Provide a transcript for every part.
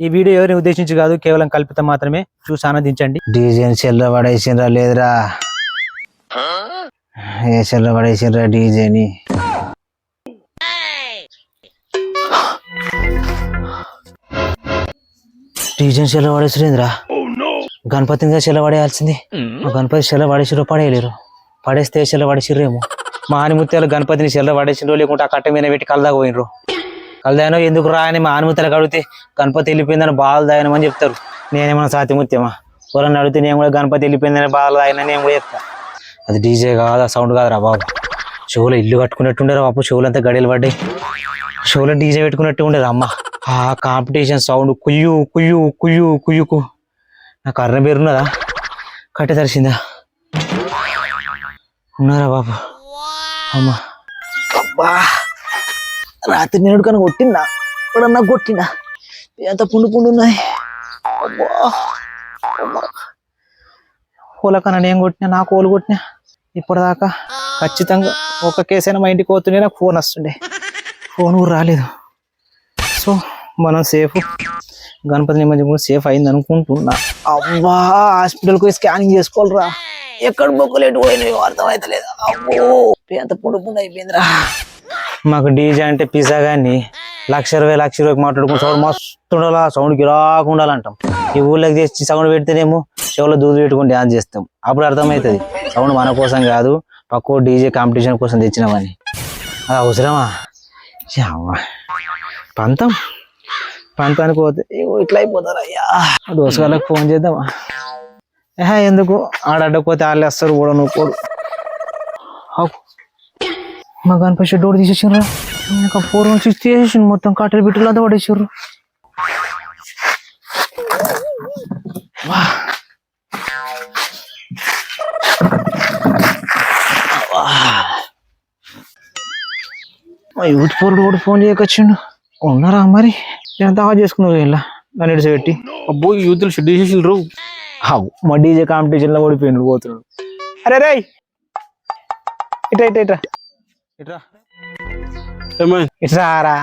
ఈ వీడియో ఎవరిని ఉద్దేశించి కాదు కేవలం కల్పితం మాత్రమే. చూసి ఆనందించండి. డీజేని చెల్ల పడేసిండ్రా లేదురా. ఏ చెల్ల పడేసిండ్రా డీజేని డీజేని చెల్ల పడేసిరేంద్రా. గణపతిని చెల్ల పడేయాల్సింది. ఆ గణపతి చెల్ల పడేసిరో పడేయలేరు. పడేస్తే చెల్ల పడేసిర్రేమో. మా ఆనిముత్యాలు గణపతిని చెల్ల పడేసిండ్రో లేకుంటే ఆ కట్ట మీద పెట్టి కలదాగా పోయినరు కలదానో ఎందుకు రాయని మా ఆనిముత్యాలకు అడిగితే గణపతి వెళ్ళిపోయిందని బాధలు అని చెప్తారు. నేనేమన్నా సాతి ఎవరన్నా అడిగితే నేను కూడా గణపతి వెళ్ళిపోయిందని బాధలు దాయన నేను కూడా చెప్తా. అది డీజే కాదు ఆ సౌండ్ కాదురా బాబు. చెవులో ఇల్లు కట్టుకున్నట్టుండేరా బాబు చెవులంతా గడియలు పడ్డాయి. షోలో డీజే పెట్టుకున్నట్టు ఉండేది అమ్మ. ఆ కాంపిటీషన్ సౌండ్ కుయ్యు కుయ్యు కుయ్యు కుయ్యుకు. నాకు కర్ణబీర్ ఉన్నదా? కట్టె తరిసిందా? ఉన్నారా బాబు? అమ్మా. రాత్రి నేను కన్నా కొట్టిందా ఇప్పుడన్నా కొట్టినా? ఎంత పుండు పుండు ఉన్నాయి? అబ్బా నేను కొట్టినా? నా కోలు కొట్టినా? ఇప్పటిదాకా ఖచ్చితంగా ఒక కేసైనా మా ఇంటికి పోతుండే నాకు ఫోన్ వస్తుండే. ఫోన్ కూడా రాలేదు. సో మనం సేఫ్. గణపతి నిమజ్జనం సేఫ్ అయింది అనుకుంటున్నా. అవ్వా హాస్పిటల్కి పోయి స్కానింగ్ చేసుకోవాలరా. ఎక్కడ బొక్కలేటు పోయినాయో అర్థమైతలేదు. అబ్బో ఎంత పుండు పుండు అయిపోయిందిరా. మాకు డీజే అంటే పిజ్జా కానీ లక్ష ఇరవై లక్ష ఇరవై మాట్లాడుకుని సౌండ్ మస్తు ఉండాలా సౌండ్కి రాకుండా ఉండాలంటాం. ఈ ఊళ్ళకి తెచ్చి సౌండ్ పెడితేనేమో చెవులో దూదు పెట్టుకుని డ్యాన్స్ చేస్తాం. అప్పుడు అర్థమవుతుంది సౌండ్ మన కోసం కాదు పక్కో డీజే కాంపిటీషన్ కోసం తెచ్చినామని. అది అవసరమా? పంతం. పంతానికి పోతే ఇట్లా అయిపోతారు అయ్యా. దోసగాళ్ళకి ఫోన్ చేద్దామా? ఎందుకు? ఆడ అడ్డకపోతే వాళ్ళు వస్తారు కూడా నువ్వు పోడు మా గణపతి డోర్ తీసేసారు ఇంకా ఫోర్ వన్ సిక్స్ తీసేసి మొత్తం కట్టెలు బిట్టలు అంతా పడేసారు యూత్ పోరుడు కూడా ఫోన్ చేయకొచ్చిండు ఉన్నారా మరి ఎంత ఆఫ్ చేసుకున్నావు ఇలా నన్ను ఇడిచి పెట్టి అబ్బో యూతులు షెడ్ చేసేసిండ్రు అవు మా డీజే కాంపిటీషన్లో ఓడిపోయిండు పోతున్నాడు అరే రేయ్ ఇట్రా ఇట్రా ఇట్రా ఇట్రా. ఏమైంది ఇట్రా రా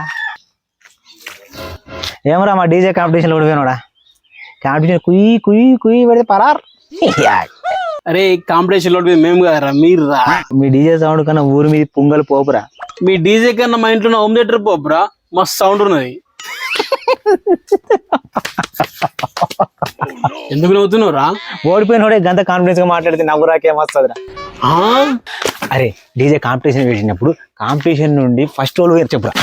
ఏమరా మా డీజే కాంపిటీషన్లో ఓడిపోయినాడా కాంపిటీషన్ కుయ్యి కుయ్యి కుయ్యి పెడితే పరార్. అరే కాంపిటీషన్లో మేము కదరా మీరు రా మీ డీజే సౌండ్ కన్నా ఊరి మీద పొంగల్ పోపురా. మీ డీజే కన్నా మా ఇంట్లో హోమ్ థియేటర్ పోపురా మస్తు సౌండ్ ఉన్నది. ఎందుకు నవ్వుతున్నావురా? ఓడిపోయినోడే గంత కాన్ఫిడెన్స్గా మాట్లాడితే నవ్వు రాకేం వస్తుందిరా. ఆ? అరే డీజే కాంపిటీషన్ పెట్టినప్పుడు కాంపిటీషన్ నుండి ఫస్ట్ రోల్ వేరు చెప్పురా.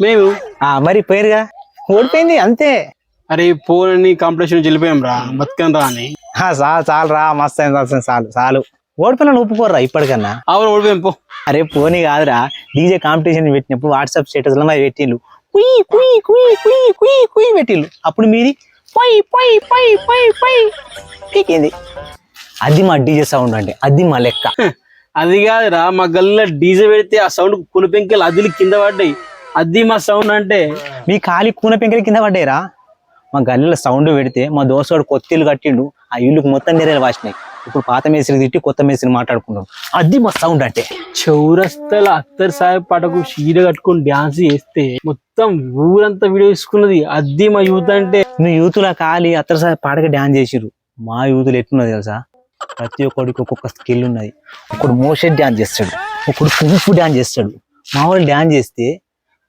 మేము? ఆ, మరి పేరుగా ఓడిపోయింది అంతే. అరే పోని కాంపిటీషన్ వెళ్ళిపోయాం రా బతుకం రా అని. చాలు చాలు రా మస్తు అయింది, చాలు చాలు. ఓడిపోయిన ఓపుకోర్రా ఇప్పటికన్నా? ఆవిడ ఓడిపోయాం పో. అరే పోనీ కాదురా డీజే కాంపిటీషన్ పెట్టినప్పుడు వాట్సాప్ స్టేటస్లో మరి పెట్టిండు కుయ్ కుయ్ కుయ్ కుయ్ కుయ్ కుయ్ పెట్టిండు అప్పుడు మీది పై పై పై పై పై. పీకింది. అది మా డీజే సౌండ్ అంటే అది మా లెక్క. అది కాదురా మా గల్లీలో డీజే పెడితే ఆ సౌండ్ కులిపెంకెలు అదిలి కింద పడ్డాయి. అది మా సౌండ్ అంటే. మీ ఖాళీ కూన పెంకలి కింద పడ్డాయిరా? మా గల్లీలో సౌండ్ పెడితే మా దోస్తుడు కొత్త ఇల్లు కట్టిండు ఆ ఇల్లుకు మొత్తం నేరేలు వాసినాయి. ఇప్పుడు పాత మేస్త్రి తిట్టి కొత్త మేస్త్రి మాట్లాడుకున్నాడు అది మా సౌండ్ అంటే. చౌరస్తల అత్తర్ సాహెబ్ పాటకు చీర కట్టుకొని డాన్స్ చేస్తే మొత్తం ఊరంతా వీడియో తీసుకున్నది. అది మా యూత్ అంటే. నువ్వు యూతులా ఖాళీ అత్తరు పాటగా డ్యాన్స్ చేసిరు మా యూతులు ఎట్లున్నది తెలుసా? ప్రతి ఒక్కడికి ఒక్కొక్క స్కిల్ ఉన్నది. ఒకడు మోషన్ డ్యాన్స్ చేస్తాడు. ఒకడు కుంఫు డ్యాన్స్ చేస్తాడు. మా వాళ్ళు డ్యాన్స్ చేస్తే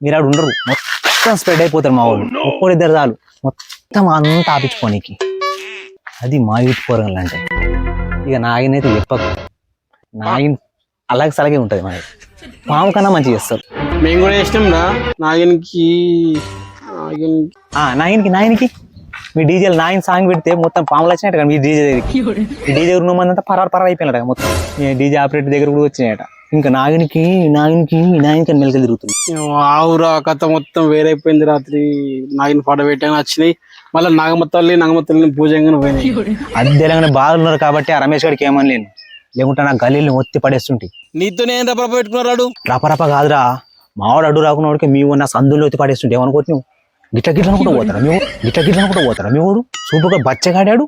మీరు ఆడు ఉండరు. మొత్తం స్ప్రెడ్ అయిపోతారు మా వాళ్ళు. ఒక్కడు ఇద్దరు చాలు. మొత్తం అంతా ఆపించుకోనికి. అది మా యూత్ పోరగలు అంటే ఇక అయితే చెప్పకు. నాయన్ అలాగే సలగే ఉంటుంది మనకి పాము కన్నా మంచిగా చేస్తారు. మేము కూడా చేసినాం రా. నాయన్కి నాయన్ ఆ నాయన్కి నాయన్కి. మీ డీజేలు నాయన్ సాంగ్ పెడితే మొత్తం పాములు వచ్చినట్టు కదా మీ డీజే ఈ డీజే ఉన్న మంది అంతా పరారు పరారు అయిపోయినట మొత్తం. మీ డీజే ఆపరేటర్ దగ్గర కూడా వచ్చినాయట. ఇంకా నాయనికి నాయనికి అని మెలకలు తిరుగుతుంది ఆవురా కథ మొత్తం వేరైపోయింది రాత్రి. నాయన్ పాట పెట్టాను వచ్చినాయి. మళ్ళీ నాగమతల్లి నాగమతల్లిని పూజంగా పోయినాయి. అది తెలంగాణ బాధలు ఉన్నారు కాబట్టి ఆ రమేష్ గారికి ఏమని లేను లేకుంటే నా గల్లీలు ఒత్తి పడేస్తుంటాయి నీతో నేను రప్ప పెట్టుకున్నాడు రపరప కాదురా. మావాడు అడ్డు రాకుండా వాడికి మీ ఉన్న సందులో ఎత్తి పడేస్తుంటే. ఏమనుకోవచ్చు నువ్వు? గిట్ల గిట్లను కూడా పోతారా మీ గిట్ల గిట్లను కూడా పోతారా మీ ఊరు? సూపుగా బచ్చగాడాడు?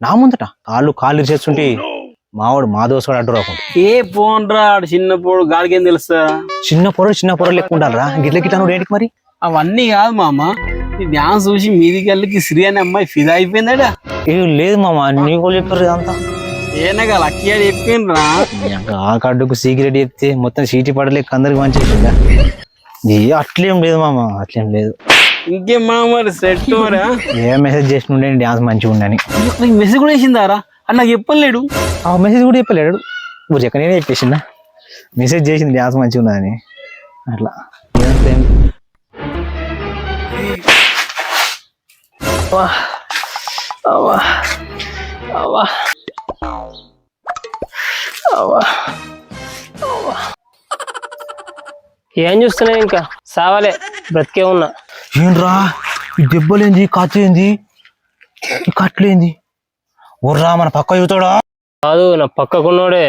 నా ముందట? కాళ్ళు కాళ్ళు చేస్తుంటే మావాడు మా దోసగాడు అడ్డు రాకుండా. ఏ ఫోన్ రా ఆడు చిన్న పోడు గాడికేం తెలుస్తా? చిన్న పొరలు చిన్న పొరలు లెక్క ఉండాలరా గిట్ల గిట్ల నువ్వు ఏంటికి మరి? అవన్నీ కాదు మామ. ఈ డ్యాన్స్ చూసి మీదికి వెళ్ళకి శ్రీ అనే అమ్మాయి ఫిదా అయిపోయిందా ఏ లేదు మామ నీకు చెప్పారు ఇదంతా ఏనగా లక్కీ అని చెప్పిండ్రా. ఆ కార్డుకు సీక్రెట్ చెప్తే మొత్తం సీటీ పడలేక అందరికి మంచిగా ఏ అట్లేం లేదు మామ అట్లేం లేదు. ఇంకేం మా మరి సెట్ ఏ మెసేజ్ చేసి ఉండే డ్యాన్స్ మంచిగా ఉండని నీకు మెసేజ్ కూడా వేసిందారా అని నాకు చెప్పలేడు. ఆ మెసేజ్ కూడా చెప్పలేడు. ఊరు చెక్క నేనే చెప్పేసిందా మెసేజ్ చేసింది డ్యాన్స్ మంచిగా ఉన్నదని అట్లా. అవ్వా. అవ్వా. అవ్వా. అవ్వా. ఏం చూస్తున్నావు ఇంకా? సావాలే. బ్రతికే ఉన్నా. ఏంట్రా? ఈ దెబ్బలేంది ఈ కట్లేంది ఊర్రా మన పక్క చూతాడా కాదు నా పక్కకున్నోడే.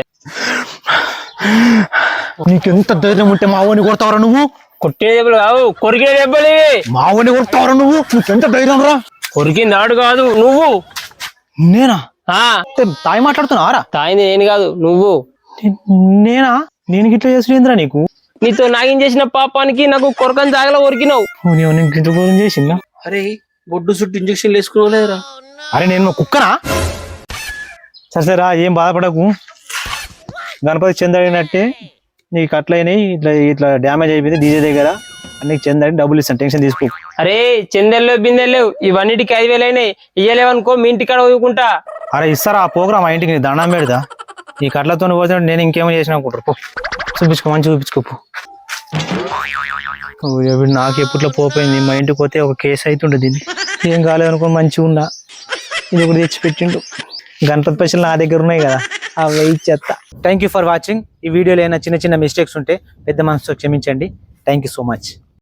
నీకెంత ధైర్యం ఉంటే మా వాడిని కొడతావరా నువ్వు? కొట్టే దెబ్బలు కావు కొరికే దెబ్బలు ఇవి. మా వాడిని కొడతావరా నువ్వు? నీకెంత ధైర్యం రా? కొరికింది ఆడు కాదు నువ్వు. నేనా? ఆ. ఏ, తాయి మాట్లాడుతున్నావారా తాయింది నేను కాదు నువ్వు. నేనా? నేను గిట్ల చేస్తుందిరా నీకు? నీతో నాగిం చేసిన పాపానికి నాకు కొరకని జాగలో కొరికినావు నేను కోసం చేసిందా? అరే బొడ్డు చుట్టూ ఇంజక్షన్ వేసుకున్నావులేరా అరే నేను కుక్కనా? సరే సరే రా ఏం బాధపడకు. గణపతి చెందడినట్టే నీకు అట్లయినాయి ఇట్లా ఇట్లా డ్యామేజ్ అయిపోయింది డీజే దగ్గర. నీకు చెందని డబ్బులు ఇస్తాను టెన్షన్ తీసుకో అరే చెందెల్లో బిందెల్లేవు ఇవన్నిటికి ఐదు వేలు అయినాయి. ఇయ్యలేవనుకో మీ ఇంటికాడ ఊరుకుంటా అరే ఇస్తారా? ఆ పోగ్రామ్ మా ఇంటికి నీ దండం పెడదా ఈ కట్లతో పోతే నేను ఇంకేమో చేసిన అనుకుంటారు చూపించుకో మంచి చూపించుకోపు. నాకు ఎప్పట్లో పోపోయింది మా ఇంటికి పోతే ఒక కేసు అవుతుండే దీన్ని. ఏం కాలేదు అనుకో మంచిగా ఉన్నా ఇది ఒకటి తెచ్చి పెట్టిండు గణపతి పైసలు నా దగ్గర ఉన్నాయి కదా అవి ఇచ్చేస్తా థ్యాంక్ యూ ఫర్ వాచింగ్ ఈ వీడియోలో ఏమైనా చిన్న చిన్న మిస్టేక్స్ ఉంటే పెద్ద మనసుతో క్షమించండి. Thank you so much